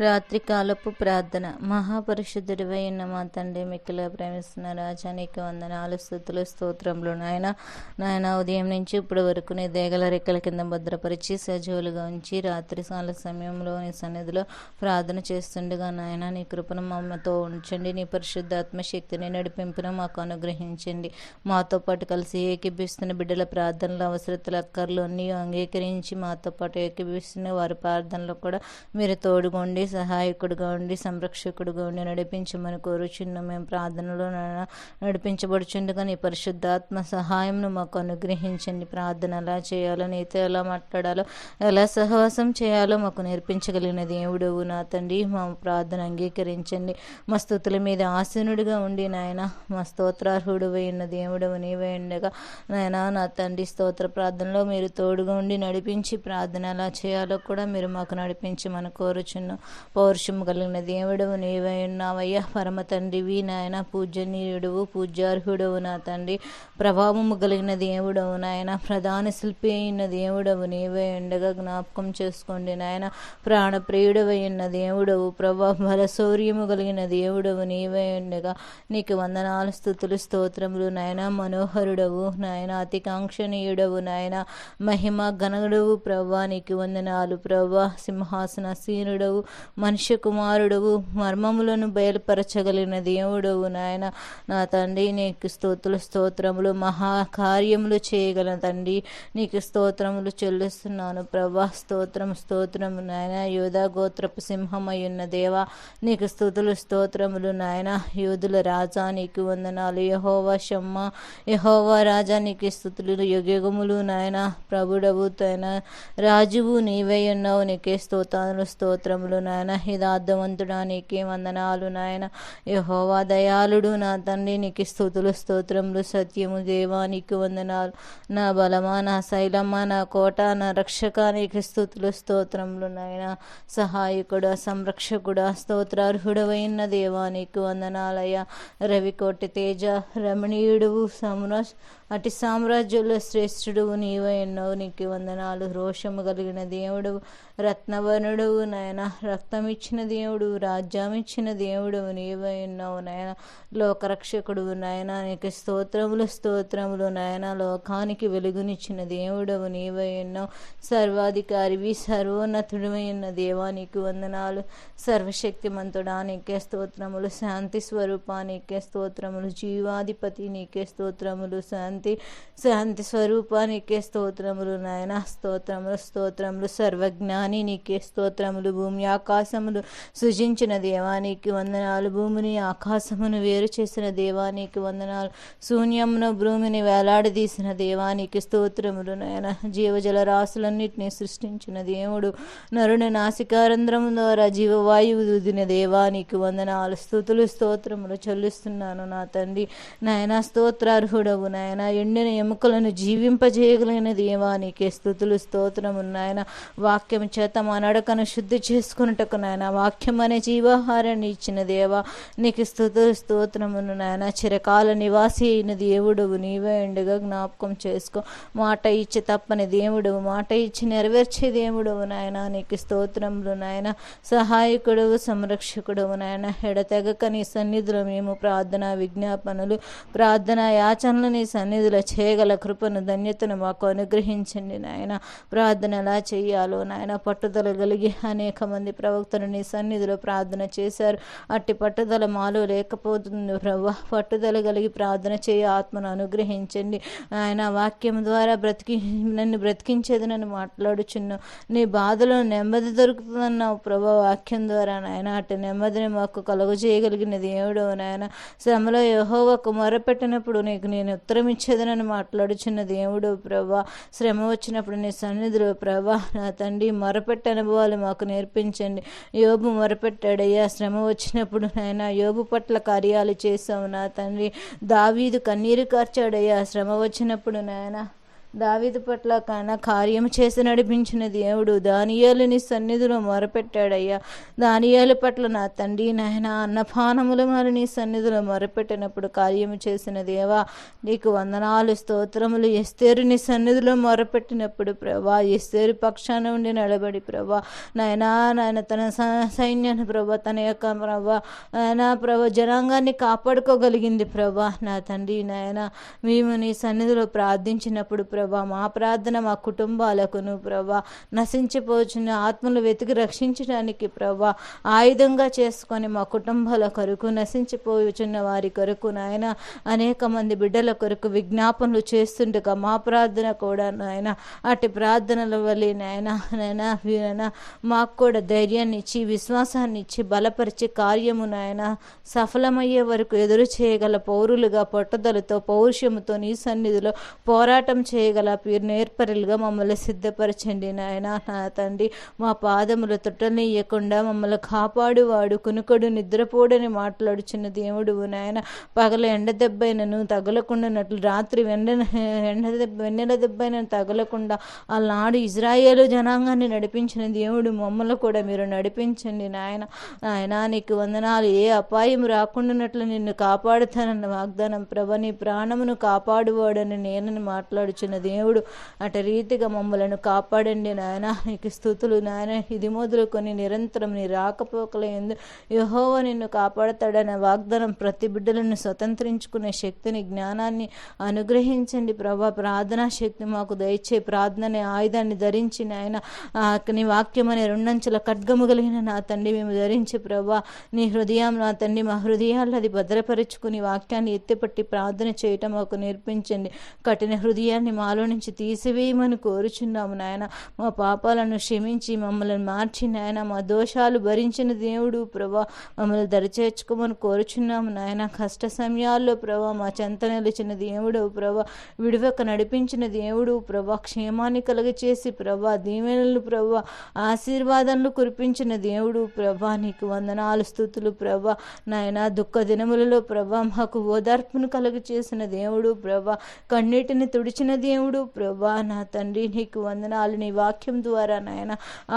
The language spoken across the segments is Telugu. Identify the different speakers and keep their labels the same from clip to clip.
Speaker 1: రాత్రికాలపు ప్రార్థన. మహాపరిశుద్ధుడివై ఉన్న మా తండ్రి మిక్కిలో ప్రేమిస్తున్న రాజా నీకు వందనాలు స్థుతులు స్తోత్రములు నాయన. నాయన ఉదయం నుంచి ఇప్పటి వరకు నీ దేగల రెక్కల కింద భద్రపరిచి సజీవులుగా ఉంచి రాత్రి కాల సమయంలో నీ సన్నిధిలో ప్రార్థన చేస్తుండగా నాయన నీ కృపను మమ్మతో ఉంచండి. నీ పరిశుద్ధాత్మ శక్తిని నడిపింపును మాకు అనుగ్రహించండి. మాతో పాటు కలిసి ఏకీభిస్తున్న బిడ్డల ప్రార్థనలు అవసరతలు అక్కర్లు అన్నీ అంగీకరించి మాతో పాటు ఏకీభిస్తున్న వారి ప్రార్థనలు కూడా మీరు తోడుగొండి. సహాయకుడుగా ఉండి సంరక్షకుడుగా ఉండి నడిపించమని కోరుచున్న. మేము ప్రార్థనలో నడిపించబడుచుండగా నీ పరిశుద్ధాత్మ సహాయంను మాకు అనుగ్రహించండి. ప్రార్థన ఎలా చేయాలో నీతో ఎలా మాట్లాడాలో ఎలా సహవాసం చేయాలో మాకు నేర్పించగలిగిన దేవుడవు నా తండ్రి. మా ప్రార్థన అంగీకరించండి. మా స్థుతుల మీద ఆసీనుడిగా ఉండి నాయన మా స్తోత్రార్హుడు ఉన్న దేవుడవు నీవే ఉండగా నాయన నా తండ్రి స్తోత్ర ప్రార్థనలో మీరు తోడుగా ఉండి నడిపించి ప్రార్థన ఎలా చేయాలో కూడా మీరు మాకు నడిపించి మన కోరుచున్నాం. పౌరుషము కలిగిన దేవుడవు నీవై ఉన్నావయ్యా. పరమ తండ్రివి నాయన పూజనీయుడువు పూజార్హుడవు నా తండ్రి. ప్రభావము కలిగిన దేవుడవు నాయన. ప్రధాన శిల్పి అయిన దేవుడవు నీవే ఉండగా జ్ఞాపకం చేసుకోండి నాయన. ప్రాణప్రియుడవై ఉన్న దేవుడవు ప్రభా బలశౌర్యము కలిగిన దేవుడవు నీవే ఉండగా నీకు వందనాలు స్థుతులు స్తోత్రములు నాయన. మనోహరుడవు నాయన అతికాంక్షణీయుడవు నాయన. మహిమ గణుడవు ప్రభా నీకు వందనాలు ప్రభా సింహాసన సీనుడవు మనుష్య కుమారుడవు మర్మములను బయలుపరచగలిగిన దేవుడవు నాయన. నా తండ్రి నీకు స్తోత్రులు స్తోత్రములు మహాకార్యములు చేయగల తండ్రి. నీకు స్తోత్రములు చెల్లిస్తున్నాను ప్రభా. స్తోత్రం స్తోత్రము నాయన. యోధా గోత్రపు సింహమయ్యున్న దేవ దేవా నీకు స్థుతులు స్తోత్రములు నాయన. యోధుల రాజా నీకు వందనాలు. యహోవా షమ్మ. యహోవా రాజా నీకు స్థుతులు యుగములు నాయన. ప్రభుడవు తైన రాజువు నీవై ఉన్నావు. నీకే స్తోత్రాలు స్తోత్రములు నాయన హిదార్థవంతుడా నీకే వందనాలు నాయన. యహోవా దయాళుడు నా తండ్రి నీకు స్థుతులు స్తోత్రములు సత్యము దేవా నీకు వందనాలు. నా బలమా నా శైలమ్మ నా కోట నా రక్షక నీకు స్థుతులు స్తోత్రములు నాయన. సహాయకుడా సంరక్షకుడా స్తోత్రార్హుడవైన దేవా నీకు వందనాలయ రవికోటి తేజ రమణీయుడు సమున అటు సామ్రాజ్యంలో శ్రేష్ఠుడు నీవై ఉన్నావు నీకు వందనాలు. రోషము కలిగిన దేవుడు రత్నవర్ణుడు నాయన రక్తం ఇచ్చిన దేవుడు రాజ్యం ఇచ్చిన దేవుడు నీవై ఉన్నావు నాయన లోకరక్షకుడు. నాయన నీకు స్తోత్రములు స్తోత్రములు. నాయన లోకానికి వెలుగునిచ్చిన దేవుడవు నీవై ఉన్నావు సర్వాధికారివి సర్వోన్నతుడమై ఉన్న దేవా నీకు వందనాలు. సర్వశక్తిమంతుడా నీకే స్తోత్రములు. శాంతి స్వరూపా నీకే స్తోత్రములు. జీవాధిపతి నీకే స్తోత్రములు. శాంతి శాంతి స్వరూపా నీకే స్తోత్రములు నాయన స్తోత్రములు స్తోత్రములు సర్వజ్ఞాని నీకే స్తోత్రములు. భూమి ఆకాశములు సృజించిన దేవానికి వందనాలు. భూమిని ఆకాశమును వేరు చేసిన దేవానికి వందనాలు. శూన్యమున భూమిని వేలాడదీసిన దేవానికి స్తోత్రములు నాయన. జీవజల రాశులన్నిటినీ సృష్టించిన దేవుడు నరుని నాసికారంధ్రము ద్వారా జీవవాయువు దూదిన దేవానికి వందనాలు. స్థుతులు స్తోత్రములు చెల్లిస్తున్నాను నా తండ్రి. నాయన స్తోత్రార్హుడవు నాయన. ఎండిన ఎముకలను జీవింపజేయగలిగిన దేవా నీకే స్థుతులు స్తోత్రము నాయన. వాక్యం చేత మా నడకను శుద్ధి చేసుకున్నటకు నాయన. వాక్యం అనే జీవాహారాన్ని ఇచ్చిన దేవా నీకు స్థుతులు స్తోత్రమును నాయన. చిరకాల నివాసి అయిన దేవుడవు నీవే ఎండుగా జ్ఞాపకం చేసుకో. మాట ఇచ్చి తప్పని దేవుడవు మాట ఇచ్చి నెరవేర్చే దేవుడవు నాయన. నీకు స్తోత్రములు నాయన. సహాయకుడవు సంరక్షకుడవు నాయన. ఎడతెగక నీ సన్నిధిలో మేము ప్రార్థన విజ్ఞాపనలు ప్రార్థన యాచనలు నీ సన్నిధిలో చేయగల కృపను ధన్యతను మాకు అనుగ్రహించండి నాయన. ప్రార్థన ఎలా చేయాలో నాయన పట్టుదల కలిగి అనేక మంది ప్రవక్తలు నీ సన్నిధిలో ప్రార్థన చేశారు. అట్టి పట్టుదల మాలో లేకపోతుంది ప్రభు. పట్టుదల కలిగి ప్రార్థన చేయ ఆత్మను అనుగ్రహించండి. ఆయన వాక్యం ద్వారా బ్రతికి నన్ను బ్రతికించేది నన్ను మాట్లాడుచున్నావు. నీ బాధలో నెమ్మది దొరుకుతుందన్నావు ప్రభు. వాక్యం ద్వారా నాయన అటు నెమ్మదిని మాకు కలుగజేయగలిగిన దేవుడు నాయన. శ్రమలో యహోవకు మొరపెట్టినప్పుడు నీకు నేను ఉత్తరం చెదనని మాట్లాడుచున్న దేవుడు ప్రభా శ్రమ వచ్చినప్పుడు నీ సన్నిధిలో ప్రభా నా తండ్రి మొరపెట్ట అనుభవాలు మాకు నేర్పించండి. యోబు మొరపెట్టాడయ్యా శ్రమ వచ్చినప్పుడు నాయన యోబు పట్ల కార్యాలు చేసావు నా తండ్రి. దావీదు కన్నీరు కార్చాడయ్యా శ్రమ వచ్చినప్పుడు నాయన దావిదు పట్ల కాన కార్యం చేసి నడిపించిన దేవుడు దానియాలు నీ సన్నిధిలో మొరపెట్టాడయ్యా. దానియాల పట్ల నా తండ్రి నాయన అన్నపానములు మరి నీ సన్నిధిలో మొరపెట్టినప్పుడు కార్యము చేసిన దేవా నీకు వందనాలు స్తోత్రములు. ఎస్తేరు నీ సన్నిధిలో మొరపెట్టినప్పుడు ప్రభా ఎస్తేరు పక్షాన ఉండి నిలబడి ప్రభా. నాయనా నాయన తన స- సైన్యాన్ని ప్రభా తన యొక్క ప్రభా నాయన ప్రభా జనాంగాన్ని కాపాడుకోగలిగింది ప్రభా. నా తండ్రి నాయన మేము నీ సన్నిధిలో ప్రార్థించినప్పుడు ప్రభా ప్రభా. మా ప్రార్థన మా కుటుంబాలకును ప్రభా. నశించిపోచున్న ఆత్మలు వెతికి రక్షించడానికి ప్రభా. ఆయుధంగా చేసుకొని మా కుటుంబాల కొరకు నశించిపోచున్న వారి కొరకు నాయన అనేక మంది బిడ్డల కొరకు విజ్ఞాపనలు చేస్తుండగా మా ప్రార్థన కూడా నాయన అటు ప్రార్థనల వల్ల నాయన నాయన వీరన మాకు కూడా ధైర్యాన్ని ఇచ్చి విశ్వాసాన్ని ఇచ్చి బలపరిచి కార్యము నాయన సఫలమయ్యే వరకు ఎదురు చేయగల పౌరులుగా పట్టుదలతో పౌరుషముతో నీ సన్నిధిలో పోరాటం చేయ పీరు నేర్పరులుగా మమ్మల్ని సిద్ధపరచండి నాయన నా తండ్రి. మా పాదములు తొట్టనీయకుండా మమ్మల్ని కాపాడువాడు. కునుకొడు నిద్రపోడని మాట్లాడుచున్న దేవుడు నాయన. పగల ఎండ దెబ్బైనను తగలకుండానట్లు రాత్రి వెండ ఎండ దెబ్బ వెన్నెల దెబ్బైనను తగలకుండా ఆనాడు ఇజ్రాయేలు జనాంగాన్ని నడిపించిన దేవుడు మమ్మల్ని కూడా మీరు నడిపించండి నాయన. నాయన నీకు వందనాలు. ఏ అపాయం రాకుండానట్లు నిన్ను కాపాడుతానన్న వాగ్దానం ప్రభ నీ ప్రాణమును కాపాడువాడని నేనని మాట్లాడుచున్న దేవుడు అట రీతిగా మమ్మలను కాపాడండి నాయన. నీకు స్థుతులు నాయన. ఇది మొదలుకొని నిరంతరం నీ రాకపోకల ఎందు యహోవ నిన్ను కాపాడతాడనే వాగ్దానం ప్రతి బిడ్డలను స్వతంత్రించుకునే శక్తిని జ్ఞానాన్ని అనుగ్రహించండి ప్రభా. ప్రార్థనా శక్తి మాకు దయచే ప్రార్థననే ఆయుధాన్ని ధరించి నాయన. నీ వాక్యం అనే రెండంచెల ఖడ్గము కలిగిన నా తండ్రి మేము ధరించి ప్రభా. నీ హృదయం నా తండ్రి మా హృదయాల్లో అది భద్రపరుచుకుని వాక్యాన్ని ఎత్తిపట్టి ప్రార్థన చేయటం మాకు నేర్పించండి. కఠిన హృదయాన్ని మా మాలో నుంచి తీసివేయమని కోరుచున్నాము నాయన. మా పాపాలను క్షమించి మమ్మల్ని మార్చి నాయన. మా దోషాలు భరించిన దేవుడు ప్రభా మమ్మల్ని దరిచేర్చుకోమని కోరుచున్నాము నాయన. కష్ట సమయాల్లో ప్రభా మా చెంత నిలిచిన దేవుడు ప్రభా విడివక నడిపించిన దేవుడు ప్రభా క్షేమాన్ని కలుగచేసి ప్రభా దీవెనలు ప్రభా ఆశీర్వాదాలను కురిపించిన దేవుడు ప్రభా నీకు వందనాలు స్థుతులు ప్రభా నాయన. దుఃఖ దినములలో ప్రభా మాకు ఓదార్పును కలుగ చేసిన దేవుడు ప్రభా కన్నీటిని తుడిచిన దేవుడు ప్రభా నా తండ్రి నీకు వందనాలు. నీ వాక్యం ద్వారా నాయన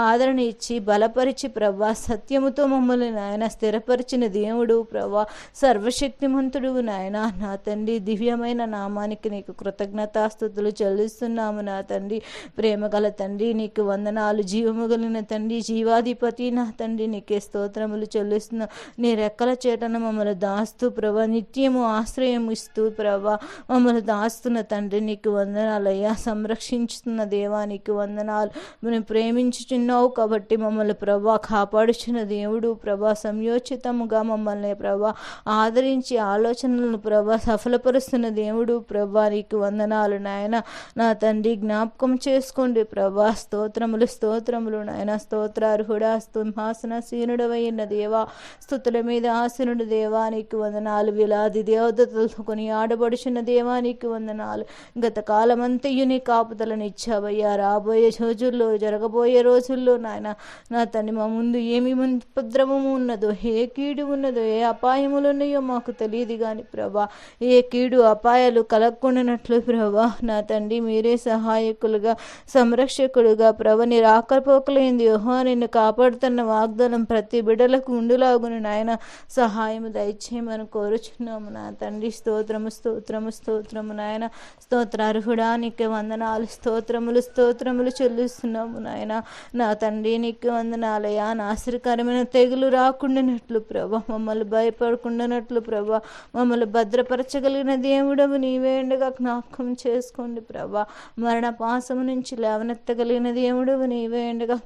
Speaker 1: ఆదరణ ఇచ్చి బలపరిచి ప్రభా సత్యముతో మమ్మల్ని నాయన స్థిరపరిచిన దేవుడు ప్రభా సర్వశక్తిమంతుడు నాయన. నా తండ్రి దివ్యమైన నామానికి నీకు కృతజ్ఞతాస్థుతులు చెల్లిస్తున్నాము నా తండ్రి. ప్రేమ గల తండ్రి నీకు వందనాలు. జీవము కలిగిన తండ్రి జీవాధిపతి నా తండ్రి నీకే స్తోత్రములు చెల్లిస్తున్నా. నీ రెక్కల చేటను మమ్మల్ని దాస్తూ ప్రభా నిత్యము ఆశ్రయం ఇస్తూ ప్రభా మమ్మల్ని దాస్తున్న తండ్రి నీకు వందన వందనాలయ్యా సంరక్షించుతున్న దేవానికి వందనాలు. మనం ప్రేమించుచున్నావు కాబట్టి మమ్మల్ని ప్రభా కాపాడుచున్న దేవుడు ప్రభా. సంయోచితముగా మమ్మల్ని ప్రభా ఆదరించి ఆలోచనలను ప్రభా సఫలపరుస్తున్న దేవుడు ప్రభా. నీకు వందనాలు నాయన. నా తండ్రి జ్ఞాపకం చేసుకోండి ప్రభా. స్తోత్రములు స్తోత్రములు నాయన. స్తోత్రార్హుడా సింహాసన సీనుడవైన దేవా. స్థుతుల మీద ఆసనుడు దేవానికి వందనాలు. విలాది దేవతలతో కొని ఆడబడుచున్న దేవానికి వందనాలు. గత కాలమంతయు నీ కాపుదలను ఇచ్చావయ్యా. రాబోయే రోజుల్లో జరగబోయే రోజుల్లో నాయన నా తండ్రి మా ముందు ఏమి ఉపద్రవము ఉన్నదో ఏ కీడు ఉన్నదో ఏ అపాయములు ఉన్నాయో మాకు తెలియదు కానీ ప్రభా. ఏ కీడు అపాయాలు కలగకుండానట్లు ప్రభా నా తండ్రి మీరే సహాయకులుగా సంరక్షకుడుగా ప్రభ నీ రాకపోకలేంది యోహో నిన్ను కాపాడుతున్న వాగ్దానం ప్రతి బిడ్డలకు ఉండులాగును నాయన. సహాయము దయచేయమని కోరుచున్నాము నా తండ్రి. స్తోత్రము స్తోత్రము స్తోత్రము నాయన. స్తోత్రార్హుడా నీకు వందనాలు స్తోత్రములు స్తోత్రములు చెల్లిస్తున్నాము నాయన. నా తండ్రి నీకు వందనాలయా నాశరకరమైన తెగులు రాకుండానట్లు ప్రభా మమ్మల్ని భయపడకుండానట్లు ప్రభా మమ్మల్ని భద్రపరచగలిగిన దేవుడవు నీవే ఉండగా జ్ఞాపకం చేసుకోండి ప్రభా. మరణ పాసము నుంచి లేవనెత్తగలిగిన దేవుడవు నీవే ఉండగా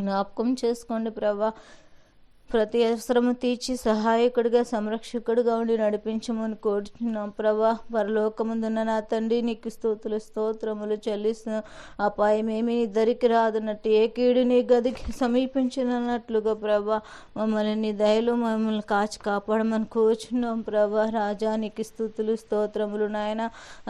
Speaker 1: జ్ఞాపకం చేసుకోండి ప్రభా. ప్రతి అవసరము తీర్చి సహాయకుడిగా సంరక్షకుడిగా ఉండి నడిపించమని కోరుచున్నాం. ప్రభా పరలోకముందున్న నా తండ్రి నీకు స్తోతులు స్తోత్రములు చెల్లిస్తున్నాం అపాయమేమి నీ దరికి రాదన్నట్టు ఏ కీడు నీ గదికి సమీపించినట్లుగా ప్రభా మమ్మల్ని నీ దయలు మమ్మల్ని కాచి కాపాడమని కోరుచున్నాం. ప్రభా రాజా నీకు స్థుతులు స్తోత్రములు నాయన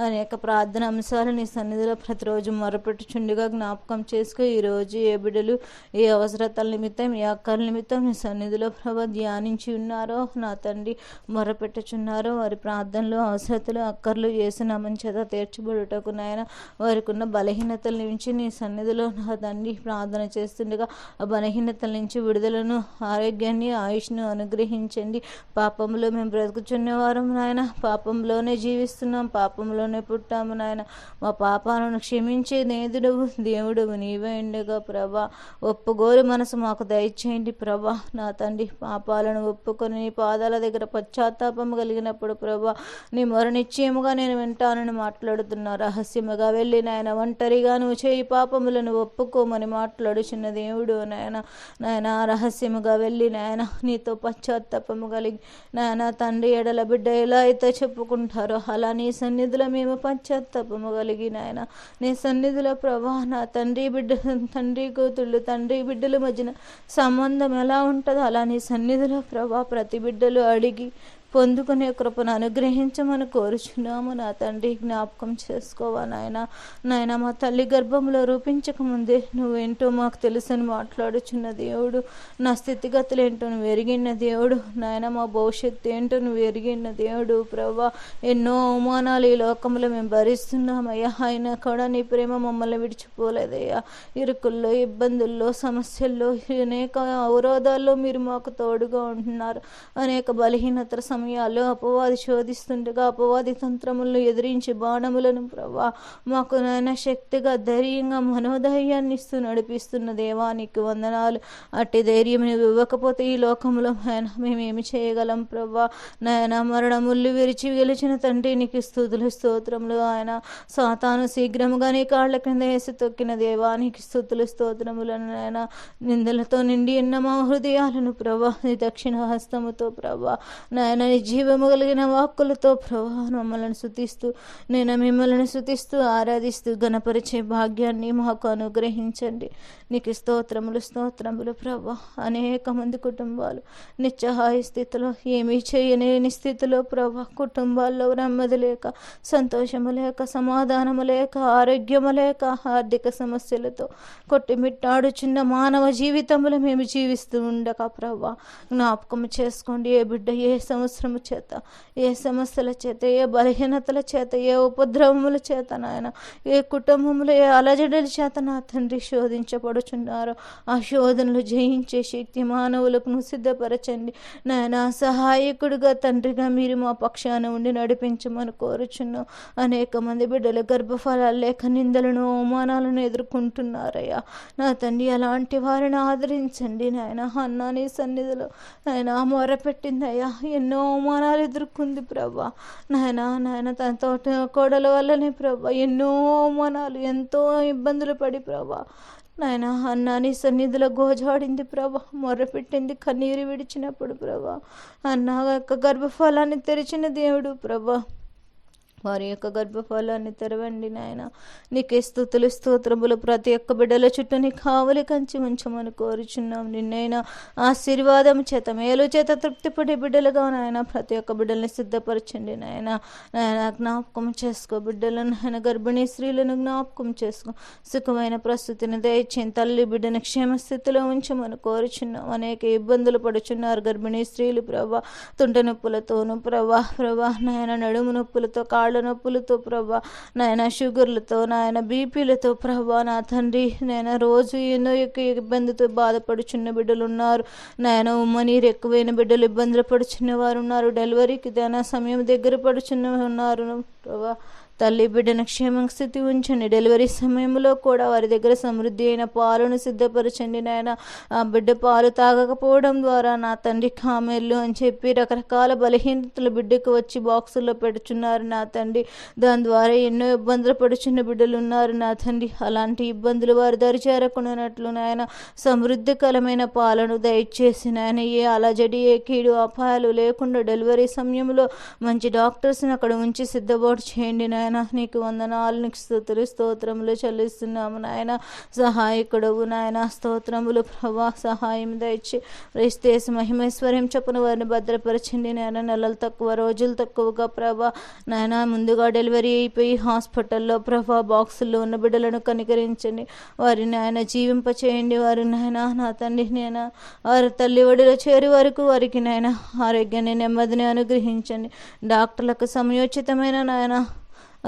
Speaker 1: అనేక ప్రార్థన అంశాలు నీ సన్నిధిలో ప్రతిరోజు మొరపెట్టుచుండిగా జ్ఞాపకం చేసుకో ఈరోజు ఏ బిడ్డలు ఏ అవసరతల నిమిత్తం ఏ అక్కల నిమిత్తం నీ సన్నిధి సన్నిధిలో ప్రభ ధ్యానించి ఉన్నారో నా తండ్రి మొరపెట్టుచున్నారో వారి ప్రార్థనలు అవసరతలు అక్కర్లు చేసినామని చేత తీర్చబడుటకు నాయన వారికి ఉన్న బలహీనతల నుంచి నీ సన్నిధిలో నా తండ్రి ప్రార్థన చేస్తుండగా ఆ బలహీనతల నుంచి విడుదలను ఆరోగ్యాన్ని ఆయుష్ను అనుగ్రహించండి. పాపంలో మేము బ్రతుకుచున్న వారం నాయన పాపంలోనే జీవిస్తున్నాం పాపంలోనే పుట్టాము నాయన. మా పాపాలను క్షమించే నేదుడవు దేవుడవు నీవే ఉండగా ప్రభా. ఒప్పుగోరు మనసు మాకు దయచేయండి ప్రభా. నా తండ్రి పాపాలను ఒప్పుకొని నీ పాదాల దగ్గర పశ్చాత్తాపము కలిగినప్పుడు ప్రభా నీ మొర నిశ్చయముగా నేను వింటానని మాట్లాడుతున్నా రహస్యముగా వెళ్ళి నాయన ఒంటరిగా నువ్వు చేయి పాపములను ఒప్పుకోమని మాట్లాడుచున్న దేవుడు నాయన నాయన రహస్యముగా వెళ్ళి నాయన నీతో పశ్చాత్తాపము కలిగి నాయన తండ్రి ఎడల బిడ్డ ఎలా అయితే చెప్పుకుంటారో అలా నీ సన్నిధిలో మేము పశ్చాత్తాపము కలిగి నాయన నీ సన్నిధిలో ప్రభా నా తండ్రి బిడ్డ తండ్రి కూతుళ్ళు తండ్రి బిడ్డల మధ్యన సంబంధం ఎలా ఉంటుందో అలా నీ సన్నిధిలో ప్రభా ప్రతి బిడ్డలు అడిగి పొందుకునే కృపను అనుగ్రహించమని కోరుచున్నాము. నా తండ్రి జ్ఞాపకం చేసుకోవా నాయన. నాయన మా తల్లి గర్భంలో రూపించకముందే నువ్వేంటో మాకు తెలుసని మాట్లాడుచున్న దేవుడు నా స్థితిగతులు ఏంటో నువ్వు ఎరిగిన దేవుడు నాయన మా భవిష్యత్తు ఏంటో నువ్వు ఎరిగిన దేవుడు ప్రభా ఎన్నో అవమానాలు ఈ లోకంలో మేము భరిస్తున్నామయ్యా అయినా కూడా నీ ప్రేమ మమ్మల్ని విడిచిపోలేదయ్యా. ఇరుకుల్లో ఇబ్బందుల్లో సమస్యల్లో అనేక అవరోధాల్లో మీరు మాకు తోడుగా ఉంటున్నారు. అనేక బలహీనతల సమయాల్లో అపవాది శోధిస్తుండగా అపవాది తంత్రములను ఎదిరించి బాణములను ప్రభా మాకు నాయన శక్తిగా ధైర్యంగా మనోధైర్యాన్ని ఇస్తూ నడిపిస్తున్న దేవానికి వందనాలు. అట్టి ధైర్యం ఇవ్వకపోతే ఈ లోకంలో ఆయన మేమేమి చేయగలం ప్రభా నాయన మరణముళ్ళు విరిచి గెలిచిన తండ్రి నీకు స్థుతులు స్తోత్రములు ఆయన. సాతాను శీఘ్రముగా నీ కాళ్ళ కింద వేసి తొక్కిన దేవానికి స్థుతులు స్తోత్రములను నాయన. నిందలతో నిండి ఉన్న మా హృదయాలను ప్రభా నీ దక్షిణ హస్తముతో ప్రభా నాయన నీ జీవము కలిగిన వాక్కులతో ప్రభా మమ్మల్ని శుతిస్తూ నేను మిమ్మల్ని శుతిస్తూ ఆరాధిస్తూ గణపరిచే భాగ్యాన్ని మాకు అనుగ్రహించండి. నీకు స్తోత్రములు స్తోత్రములు ప్రభా. అనేక మంది కుటుంబాలు నిత్యహాయ స్థితిలో ఏమీ చేయలేని స్థితిలో ప్రభా. కుటుంబాల్లో నెమ్మది లేక సంతోషము లేక సమాధానము లేక ఆరోగ్యము లేక ఆర్థిక సమస్యలతో కొట్టిమిట్టాడుచున్న మానవ జీవితంలో మేము జీవిస్తూ ఉండక ప్రభా. జ్ఞాపకం చేసుకోండి ఏ బిడ్డ ఏ అవసరము చేత ఏ సమస్యల చేత ఏ బలహీనతల చేత ఏ ఉపద్రవముల చేత నాయన ఏ కుటుంబంలో ఏ అలజడుల చేత నా తండ్రి శోధించబడుచున్నారో. ఆ శోధనలు జయించే శక్తి మానవులకు సిద్ధపరచండి. నాయన సహాయకుడిగా తండ్రిగా మీరు మా పక్షాన ఉండి నడిపించమని కోరుచున్నాం అనేక మంది బిడ్డలు గర్భఫలాలు లేక నిందలను అవమానాలను ఎదుర్కొంటున్నారయ్యా. నా తండ్రి అలాంటి వారిని ఆదరించండి నాయన. అన్నా నీ సన్నిధిలో నాయన మొరపెట్టిందయ్యా. ఎన్నో అవమానాలు ఎదుర్కొంది ప్రభా. నాయన నాయన తనతో కోడల వల్లనే ప్రభా ఎన్నో అవమానాలు ఎంతో ఇబ్బందులు పడి ప్రభా. నాయన అన్న నీ సన్నిధిలో గోజాడింది ప్రభా. మొర్రపెట్టింది కన్నీరు విడిచినప్పుడు ప్రభా. అన్న యొక్క గర్భఫలాన్ని తెరిచిన దేవుడు ప్రభా. వారి యొక్క గర్భఫలాన్ని తెరవండి నాయన. నీకే స్థుతులు స్తోత్రములు. ప్రతి ఒక్క బిడ్డల చుట్టూ నీ కావలి కంచి ఉంచమని కోరుచున్నాం. నిన్నైనా ఆశీర్వాదం చేత మేలు చేత తృప్తిపడే బిడ్డలుగా నాయన ప్రతి ఒక్క బిడ్డల్ని సిద్ధపరచండి నాయన. నాయన జ్ఞాపకం చేసుకో. బిడ్డలను నాయన గర్భిణీ స్త్రీలను జ్ఞాపకం చేసుకో. సుఖమైన ప్రస్తుతిని దయచేయండి తల్లి బిడ్డను క్షేమస్థితిలో ఉంచమని కోరుచున్నాం. అనేక ఇబ్బందులు పడుచున్నారు గర్భిణీ స్త్రీలు. ప్రభా తుంట నొప్పులతోనూ ప్రభా ప్రభా నాయన నడుము నొప్పులతో కాళ్ళు నొప్పులతో ప్రభా నాయన షుగర్లతో నాయన బీపీలతో ప్రభా నా తండ్రి నాయన రోజు ఎన్నో యొక్క ఇబ్బందితో బాధపడుచున్న బిడ్డలు ఉన్నారు నాయన ఉమ్మని ఎక్కువైన బిడ్డలు ఇబ్బందులు పడుచున్న వారు ఉన్నారు. డెలివరీకి దాని సమయం దగ్గర పడుచున్న ఉన్నారు ప్రభా. తల్లి బిడ్డను క్షేమ స్థితి ఉంచండి. డెలివరీ సమయంలో కూడా వారి దగ్గర సమృద్ధి అయిన పాలను సిద్ధపరచండి నాయన. ఆ బిడ్డ పాలు తాగకపోవడం ద్వారా నా తండ్రి కామెర్లు అని చెప్పి రకరకాల బలహీనతలు బిడ్డకు వచ్చి బాక్సుల్లో పెడుచున్నారు నా తండ్రి. దాని ద్వారా ఎన్నో ఇబ్బందులు పడుచున్న బిడ్డలు ఉన్నారు నా తండ్రి. అలాంటి ఇబ్బందులు వారు దరిచేరకున్నట్లు నాయన. సమృద్ధికరమైన పాలను దయచేసి నాయన ఏ అలజడి ఏ కీడు అపాయాలు లేకుండా డెలివరీ సమయంలో మంచి డాక్టర్స్ని అక్కడ ఉంచి సిద్ధపాటు చేయండి నాయన. నాయన నీకు వందనాలు నీకు స్థుతులు స్తోత్రములు చెల్లిస్తున్నాము నాయన. సహాయకుడవు నాయన స్తోత్రములు ప్రభా సహాయం దయచి. రేస్తేసి మహిమేశ్వర్యం చెప్పిన వారిని భద్రపరచండి నాయన. నెలలు తక్కువ రోజులు తక్కువగా ప్రభా. నాయన ముందుగా డెలివరీ అయిపోయి హాస్పిటల్లో ప్రభా బాక్సుల్లో ఉన్న బిడ్డలను కనికరించండి. వారిని ఆయన జీవింపచేయండి వారి నాయన నా తండ్రి నేను వారి తల్లి ఒడిలో చేరి వరకు వారికి నాయన ఆరోగ్యాన్ని నెమ్మదిని అనుగ్రహించండి. డాక్టర్లకు సమయోచితమైన నాయన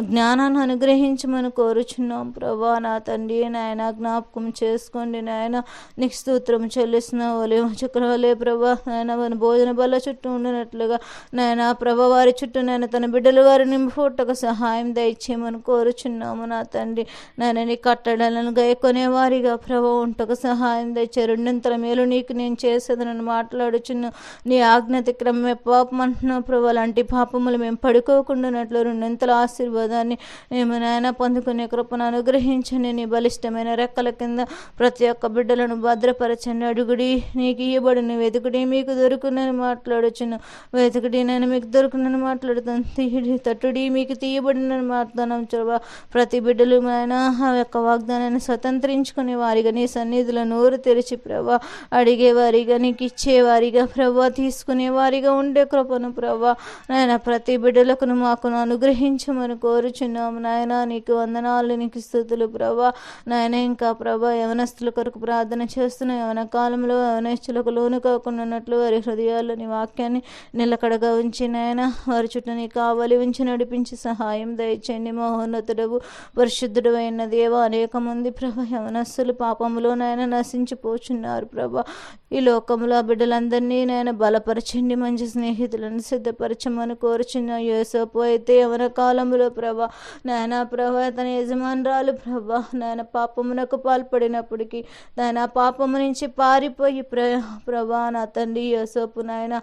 Speaker 1: జ్ఞానాన్ని అనుగ్రహించమని కోరుచున్నాం. ప్రభా నా తండ్రి నాయన జ్ఞాపకం చేసుకోండి నాయన. నీకు స్తోత్రం చెల్లిస్తున్న. ఒలే చక్రవలే ప్రభా నాయన మన భోజన బల్ల చుట్టూ ఉండినట్లుగా. నాయన ప్రభా వారి చుట్టూ నాయన తన బిడ్డల వారి నింపుటకు సహాయం దయచేయమని కోరుచున్నాము నా తండ్రి. నాయన నీ కట్టడాలను గైకొనే వారిగా ప్రభా ఉంటకు సహాయం దయచే రెండింతల మేలు నీకు నేను చేసేదనని మాట్లాడుచున్న. నీ ఆజ్ఞతిక్రమే పాపం అంటున్నావు ప్రభా లాంటి పాపములు మేము పడుకోకుండా రెండింతల ఆశీర్వాదాన్ని మేము నాయన పొందుకునే కృపను అనుగ్రహించండి. నీ బలిష్టమైన రెక్కల కింద ప్రతి ఒక్క బిడ్డలను భద్రపరచండి. అడుగుడి నీకు ఇయ్యబడిన. వెతుకుడి మీకు దొరుకునని మాట్లాడుచును. వెతుకుడి నేను మీకు దొరుకునని మాట్లాడుతాను. తీయడి తట్టుడి మీకు తీయబడినని మాట్లాడుతున్నాం చూడవా ప్రతి బిడ్డలు ఆయన ఆ యొక్క వాగ్దానాన్ని స్వతంత్రించుకునే వారిగా నీ సన్నిధిలో నోరు తెరిచి ప్రభా అడిగేవారిగా నీకు ఇచ్చేవారిగా ప్రభా తీసుకునే వారిగా ఉండే కృపను ప్రభా నాయన ప్రతి బిడ్డలకు మాకును అనుగ్రహించమని కోరుచున్నాము నాయన. నీకు వందనాలు నీకు స్థుతులు ప్రభా. నాయన ఇంకా ప్రభా యవనస్తుల కొరకు ప్రార్థన చేస్తున్న యవన కాలంలో యవనస్తులకు లోను కాకుండాన్నట్లు వారి హృదయాల్లో నీ వాక్యాన్ని నిలకడగా ఉంచి నాయన. వారి చుట్టూ నీ కావలి ఉంచి నడిపించి సహాయం దయచేయండి. మహోన్నతుడవు పరిశుద్ధుడు అయిన దేవ అనేక మంది ప్రభ యవనస్తులు పాపములో నాయన నశించిపోచున్నారు ప్రభ. ఈ లోకంలో ఆ బిడ్డలందరినీ నాయన బలపరచండి. మంచి స్నేహితులను సిద్ధపరచమని కోరుచున్న యోసపు అయితే యవన కాలంలో ప్రభా. నాయన ప్రభా తన యజమానురాలు ప్రభా నాయన పాపమునకు పాల్పడినప్పటికీ నాయన పాపము నుంచి పారిపోయి ప్ర ప్రభా నా తండ్రి యోసోపు నాయన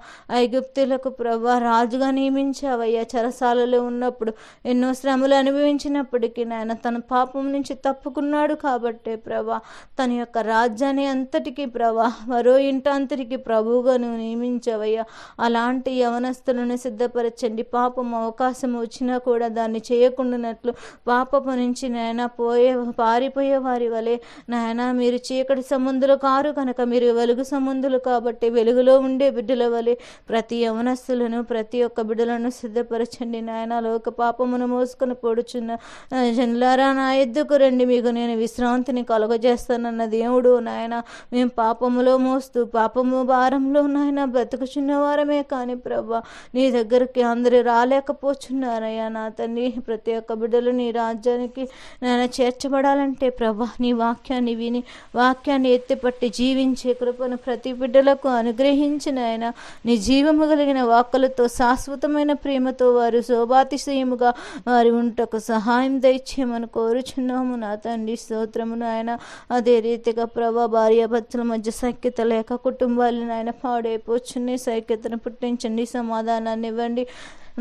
Speaker 1: ఐగుప్తులకు ప్రభా రాజుగా నియమించావయ్యా. చెరసాలలో ఉన్నప్పుడు ఎన్నో శ్రమలు అనుభవించినప్పటికీ నాయన తన పాపం నుంచి తప్పుకున్నాడు కాబట్టే ప్రభా తన యొక్క రాజ్యాన్ని అంతటికీ ప్రభా మరో ఇంట అంతటికి ప్రభువుగా నువ్వు నియమించావయ్యా. అలాంటి యవనస్తులను సిద్ధపరచండి. పాపం అవకాశం వచ్చినా కూడా దాన్ని చేయకుండానట్లు పాపపు నుంచి నాయన పోయే పారిపోయే వారి వలె నాయన మీరు చీకటి సంబంధులు కారు కనుక మీరు వెలుగు సంబంధులు కాబట్టి వెలుగులో ఉండే బిడ్డల వలె ప్రతి యవనస్తులను ప్రతి ఒక్క బిడ్డలను సిద్ధపరచండి నాయన. లోక పాపమును మోసుకొని పొడుచున్న ఆ, జనులారా నా ఎద్దుకు రండి. మీకు నేను విశ్రాంతిని కలుగజేస్తానన్న దేవుడు నాయన. మేము పాపములో మోస్తూ పాపము భారంలో నాయన బ్రతుకుచున్న వారమే కానీ ప్రభా నీ దగ్గరికి అందరూ రాలేకపోతున్నారయ్యా నా తండ్రి ప్రతి ఒక్క బిడ్డలు నీ రాజ్యానికి నాయన చేర్చబడాలంటే ప్రభా నీ వాక్యాన్ని విని వాక్యాన్ని ఎత్తిపట్టి జీవించే కృపను ప్రతి బిడ్డలకు అనుగ్రహించిన ఆయన నీ జీవము కలిగిన వాక్కులతో శాశ్వతమైన ప్రేమతో వారు శోభాతిశయముగా వారి ఉంటకు సహాయం దయచేయమని కోరుచున్నాము. నా తండ్రి స్తోత్రము నాయన. అదే రీతిగా ప్రభా భార్యాభర్తల మధ్య సఖ్యత లేక కుటుంబాలు నాయన పాడైపోచున్నాయి. సైక్యతను పుట్టించండి సమాధానాన్ని ఇవ్వండి.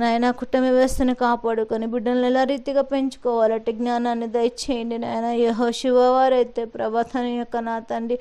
Speaker 1: నాయన కుటుంబ వ్యవస్థను కాపాడుకొని బిడ్డలను ఎలా రీతిగా పెంచుకోవాలంటే జ్ఞానాన్ని దయచేయండి నాయన. యహో శివవారైతే ప్రభా తన యొక్క నా తండ్రి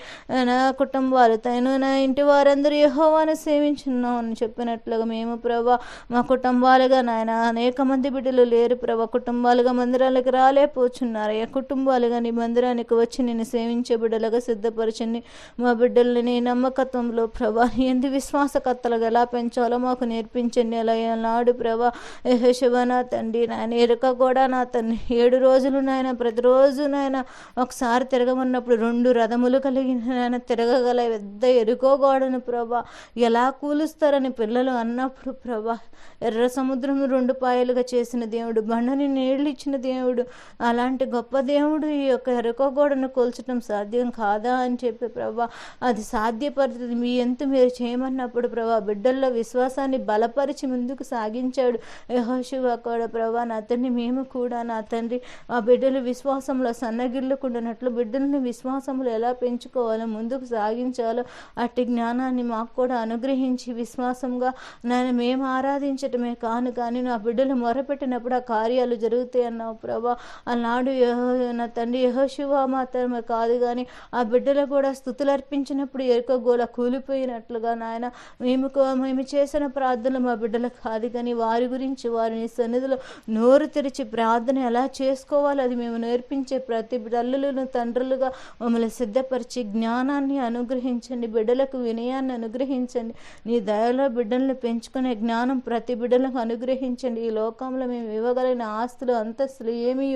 Speaker 1: నా కుటుంబాలు తను నా ఇంటి వారందరూ యహోవాను సేవించున్నాం అని చెప్పినట్లుగా మేము ప్రభా మా కుటుంబాలుగా నాయన అనేక మంది బిడ్డలు లేరు ప్రభా. కుటుంబాలుగా మందిరాలకు రాలేపోచున్నారు ఏ కుటుంబాలుగా నీ మందిరానికి వచ్చి నేను సేవించే బిడ్డలుగా సిద్ధపరచండి. మా బిడ్డల్ని నీ నమ్మకత్వంలో ప్రభా ఎందు విశ్వాసకర్తలుగా ఎలా పెంచాలో మాకు నేర్పించండి. అలా నాడు ప్రభా. యశవ నా తండ్రి నాయన ఎరుక కూడా నా తండ్రి. ఏడు రోజులు నాయన ప్రతిరోజు నాయన ఒకసారి తిరగమన్నప్పుడు రెండు రథములు కలిగిన నాయన తిరగగల పెద్ద ఎరుకో గోడను ప్రభా. ఎలా కూలుస్తారని పిల్లలు అన్నప్పుడు ప్రభా. ఎర్ర సముద్రం రెండు పాయలుగా చేసిన దేవుడు బండని నీళ్ళు ఇచ్చిన దేవుడు అలాంటి గొప్ప దేవుడు ఈ యొక్క ఎరుకో గోడను కూల్చడం సాధ్యం కాదా అని చెప్పి ప్రభా. అది సాధ్యపడుతుంది. మీ ఎంత మీరు చేయమన్నప్పుడు ప్రభా బిడ్డల్లో విశ్వాసాన్ని బలపరిచి ముందుకు సాగించాడు యహోశివ కూడా ప్రభా నా తండ్రి మేము కూడా నా తండ్రి ఆ బిడ్డలు విశ్వాసంలో సన్నగిల్లుకుంటున్నట్లు బిడ్డల్ని విశ్వాసంలో ఎలా పెంచుకోవాలో ముందుకు సాగించాలో అట్టి జ్ఞానాన్ని మాకు కూడా అనుగ్రహించి విశ్వాసంగా నేను మేము ఆరాధించటమే కాను కానీ నా బిడ్డలు మొరపెట్టినప్పుడు ఆ కార్యాలు జరుగుతాయి అన్నావు ప్రభా. ఆనాడు నా తండ్రి యహోశివ మాత్రమే కాదు కానీ ఆ బిడ్డలు కూడా స్థుతులు అర్పించినప్పుడు ఎరుక గోల కూలిపోయినట్లుగా నాయన మేము మేము చేసిన ప్రార్థనలు మా బిడ్డలకు కాదు కానీ వారి గురించి వారిని సన్నిధిలో నోరు తెరిచి ప్రార్థన ఎలా చేసుకోవాలో అది మేము నేర్పించే ప్రతి తల్లులను తండ్రులుగా మమ్మల్ని సిద్ధపరిచి జ్ఞానాన్ని అనుగ్రహించండి బిడ్డలకు వినయాన్ని అనుగ్రహించండి నీ దయలో బిడ్డలను పెంచుకునే జ్ఞానం ప్రతి బిడ్డలకు అనుగ్రహించండి. ఈ లోకంలో మేము ఇవ్వగలిగిన ఆస్తులు అంతస్తులు ఏమీ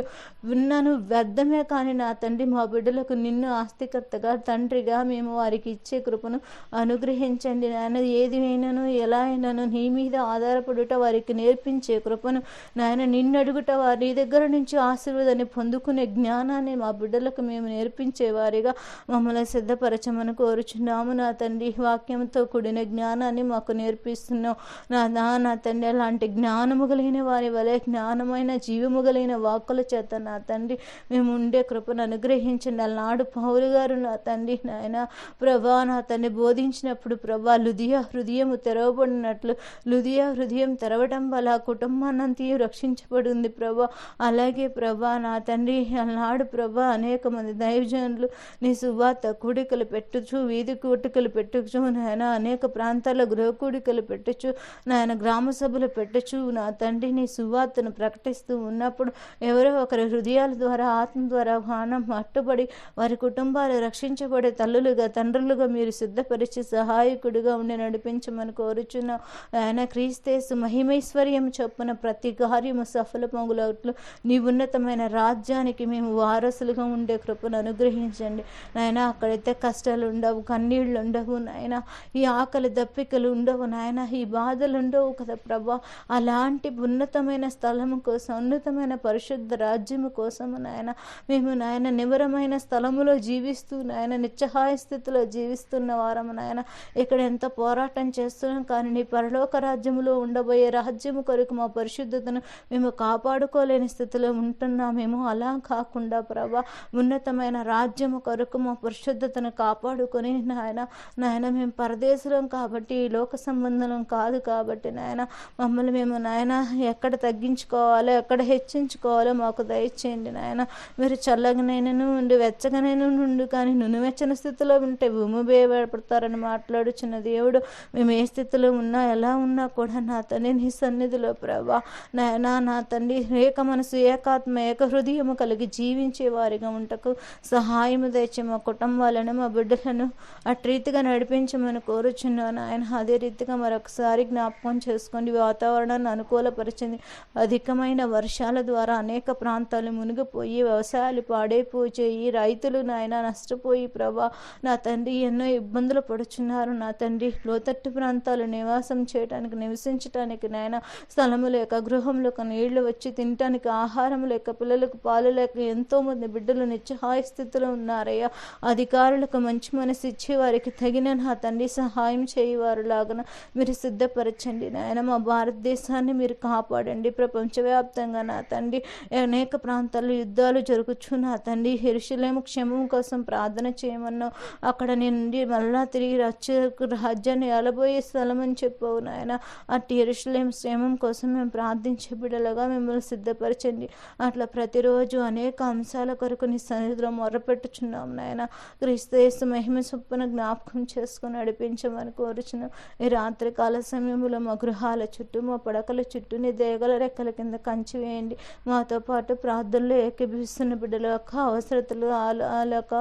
Speaker 1: విన్నాను వ్యర్థమే కానీ నా తండ్రి మా బిడ్డలకు నిన్ను ఆస్తికర్తగా తండ్రిగా మేము వారికి ఇచ్చే కృపను అనుగ్రహించండి. నాయన ఏది అయినను ఎలా అయినను నీ మీద ఆధారపడుట వారికి నేర్పించే కృపను నాయన నిన్నడుగుట అడుగుట వారి దగ్గర నుంచి ఆశీర్వాదాన్ని పొందుకునే జ్ఞానాన్ని మా బిడ్డలకు మేము నేర్పించే వారిగా మమ్మల్ని సిద్ధపరచమని కోరుచున్నాము. నా తండ్రి వాక్యంతో కూడిన జ్ఞానాన్ని మాకు నేర్పిస్తున్నావు. నా నా నా తండ్రి అలాంటి జ్ఞానము కలిగిన వారి వలె జ్ఞానమైన జీవము కలిగిన వాక్కుల చేత నా తండ్రి మేము ఉండే కృపను అనుగ్రహించండి అలనాడు పౌరు గారు నా తండ్రి నాయన ప్రభా నా తండ్రి బోధించినప్పుడు ప్రభా లుదియా హృదయం తెరవబడినట్లు లుదియా హృదయం తెరవ తెరవడం వల్ల ఆ కుటుంబానంతయు రక్షించబడింది ప్రభా. అలాగే ప్రభా నా తండ్రి నాడు ప్రభా అనేక మంది దైవజనులు నీ సువార్త కూడికలు పెట్టచ్చు వీధి కూడికలు పెట్టచ్చు నాయన అనేక ప్రాంతాల్లో గృహ కూడికలు పెట్టచ్చు నాయన గ్రామ సభలు పెట్టచ్చు నా తండ్రి నీ సువార్తను ప్రకటిస్తూ ఉన్నప్పుడు ఎవరో ఒకరి హృదయాల ద్వారా ఆత్మ ద్వారా వానం మట్టుబడి వారి కుటుంబాలు రక్షించబడే తల్లులుగా తండ్రులుగా మీరు సిద్ధపరిచి సహాయకుడిగా ఉండి నడిపించమని కోరుచున్నాం. ఆయన క్రీస్తేసు మహిమైశ్వర్యం చొప్పున ప్రతి కార్యము సఫలమగులట్లు నీ ఉన్నతమైన రాజ్యానికి మేము వారసులుగా ఉండే కృపను అనుగ్రహించండి. నాయన అక్కడైతే కష్టాలు ఉండవు కన్నీళ్ళు ఉండవు నాయన ఈ ఆకలి దప్పికలు ఉండవు నాయన ఈ బాధలు ఉండవు కదా ప్రభా. అలాంటి ఉన్నతమైన స్థలము కోసం ఉన్నతమైన పరిశుద్ధ రాజ్యము కోసము నాయన మేము నాయన నివరమైన స్థలములో జీవిస్తూ నాయన నిత్యహాయ స్థితిలో జీవిస్తున్న వారము నాయన ఇక్కడ ఎంత పోరాటం చేస్తున్నాం కానీ నీ పరలోక రాజ్యములో ఉండబోయే రాజ్యము కొరకు మా పరిశుద్ధతను మేము కాపాడుకోలేని స్థితిలో ఉంటున్నామేమో. అలా కాకుండా ప్రభా ఉన్నతమైన రాజ్యము కొరకు మా పరిశుద్ధతను కాపాడుకొని నాయన నాయన మేము పరదేశం కాబట్టి ఈ లోక సంబంధం కాదు కాబట్టి నాయన మమ్మల్ని మేము నాయన ఎక్కడ తగ్గించుకోవాలో ఎక్కడ హెచ్చించుకోవాలో మాకు దయచేయండి నాయన. మీరు చల్లగనైనను ఉండి వెచ్చగనైనా ఉండు కానీ నునువెచ్చని స్థితిలో ఉంటే ఉమ్మబేయబడతారని మాట్లాడుచున్న దేవుడు మేము ఏ స్థితిలో ఉన్నా ఎలా ఉన్నా కూడా నా నీ సన్నిధిలో ప్రభా. నాయన నా తండ్రి ఏక మనసు ఏకాత్మ ఏక హృదయము కలిగి జీవించే వారిగా ఉంటకు సహాయము తెచ్చి మా కుటుంబాలను మా బిడ్డలను అట్రీతిగా నడిపించమని కోరుచున్నాను. ఆయన అదే రీతిగా మరొకసారి జ్ఞాపకం చేసుకోండి వాతావరణాన్ని అనుకూలపరిచింది. అధికమైన వర్షాల ద్వారా అనేక ప్రాంతాలు మునిగిపోయి వ్యవసాయాలు పాడైపోయి రైతులు నాయన నష్టపోయి ప్రభా. నా తండ్రి ఎన్నో ఇబ్బందులు పడుచున్నారు. నా తండ్రి లోతట్టు ప్రాంతాలు నివాసం చేయడానికి నివసించడానికి నాయన. స్థలము లేక గృహం లేక నీళ్ళు వచ్చి తినటానికి ఆహారం లేక పిల్లలకు పాలు లేక ఎంతో మంది బిడ్డలు నిత్యహాయ స్థితిలో ఉన్నారయ్యా. అధికారులకు మంచి మనసు ఇచ్చి వారికి తగిన నా తండ్రి సహాయం చేయవారు లాగన మీరు సిద్ధపరచండి నాయన. మా భారతదేశాన్ని మీరు కాపాడండి. ప్రపంచవ్యాప్తంగా నా తండ్రి అనేక ప్రాంతాల్లో యుద్ధాలు జరుగుచు నా తండ్రి హిరుషులేము క్షేమం కోసం ప్రార్థన చేయమన్నావు. అక్కడ నుండి మళ్ళా తిరిగి రాజ్య రాజ్యాన్ని ఎలబోయే స్థలం అని చెప్పావు నాయన. అట్టి ఎరుషులేం క్షేమం కోసం మేము ప్రార్థించే బిడ్డలుగా మిమ్మల్ని సిద్ధపరచండి. అట్లా ప్రతిరోజు అనేక అంశాల కొరకు నీ సన్నిధిలో మొరపెట్టుచున్నాం నాయన. క్రీస్తు మహిమ చొప్పున జ్ఞాపకం చేసుకుని నడిపించమని కోరుచున్నాం. ఈ రాత్రి కాల సమయంలో మా గృహాల చుట్టూ మా పడకల చుట్టూ నీ దేగల రెక్కల కింద కంచి వేయండి. మాతో పాటు ప్రార్థనలు ఏకీభిస్తున్న బిడ్డల యొక్క అవసరతలు వాళ్ళ యొక్క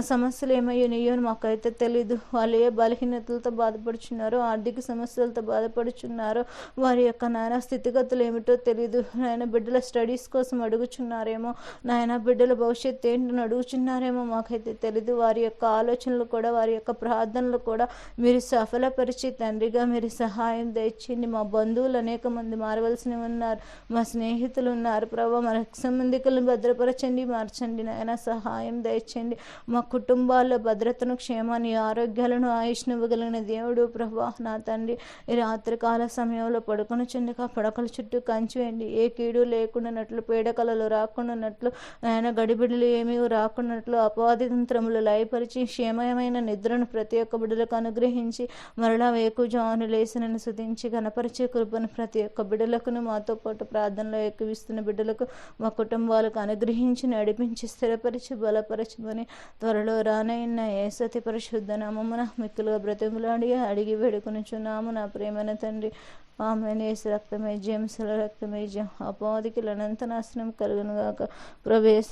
Speaker 1: సమస్యలు ఏమయ్యాయో మాకైతే తెలీదు. వాళ్ళు ఏ బలహీనతలతో బాధపడుచున్నారో ఆర్థిక సమస్యలతో బాధపడుచున్నారో వారి యొక్క నాయన స్థితిగతులు ఏమిటో తెలియదు నాయన బిడ్డల స్టడీస్ కోసం అడుగుచున్నారేమో. నాయన బిడ్డల భవిష్యత్తు ఏంటని అడుగుచున్నారేమో మాకైతే తెలియదు వారి యొక్క ఆలోచనలు కూడా వారి యొక్క ప్రార్థనలు కూడా మీరు సఫలపరిచి తండ్రిగా మీరు సహాయం తెచ్చింది మా బంధువులు అనేక మంది మారవలసిన ఉన్నారు. మా స్నేహితులు ఉన్నారు. ప్రభావ మా సంబంధికులను భద్రపరచండి మార్చండి. నాయన సహాయం దయచండి మా కుటుంబాల్లో భద్రతను క్షేమాన్ని ఆరోగ్యాలను ఆయుష్ను ఇవ్వగలిగిన దేవుడు ప్రభా నా తండ్రి. ఈ రాత్రికాల సమయంలో పడుకునిచుండగా పడకల చుట్టూ కంచివేయండి. ఏ కీడు లేకుండానట్లు పీడకలలు రాకుండానట్లు ఆయన గడిబిడులు ఏమీ రాకుండానట్లు అపవాదితంత్రములు లయపరిచి క్షేమమైన నిద్రను ప్రతి ఒక్క బిడ్డలకు అనుగ్రహించి మరలా వేకుజాను లేసినని సుధించి గణపరిచే కృపను ప్రతి ఒక్క బిడ్డలకును మాతో పాటు ప్రార్థనలో ఎక్కువిస్తున్న బిడ్డలకు మా కుటుంబాలకు అనుగ్రహించి నడిపించి స్థిరపరిచి బలపరచమని త్వరలో రానైన ఏసతి పరిశుద్ధ నామమున మిక్కులుగా బ్రతిములాడి అడిగి వేడుకొనిచున్నాము. నా ప్రేమన తండ్రి ఆమె నేసు రక్తమే జేమ్స్ల రక్తమే జయం అపాధికి అనంత నాశనం కలుగును గాక.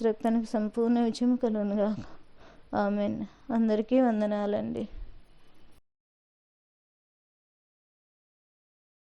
Speaker 1: రక్తానికి సంపూర్ణ విజయం కలుగును గాక. ఆమెన్. అందరికీ వందనాలండి.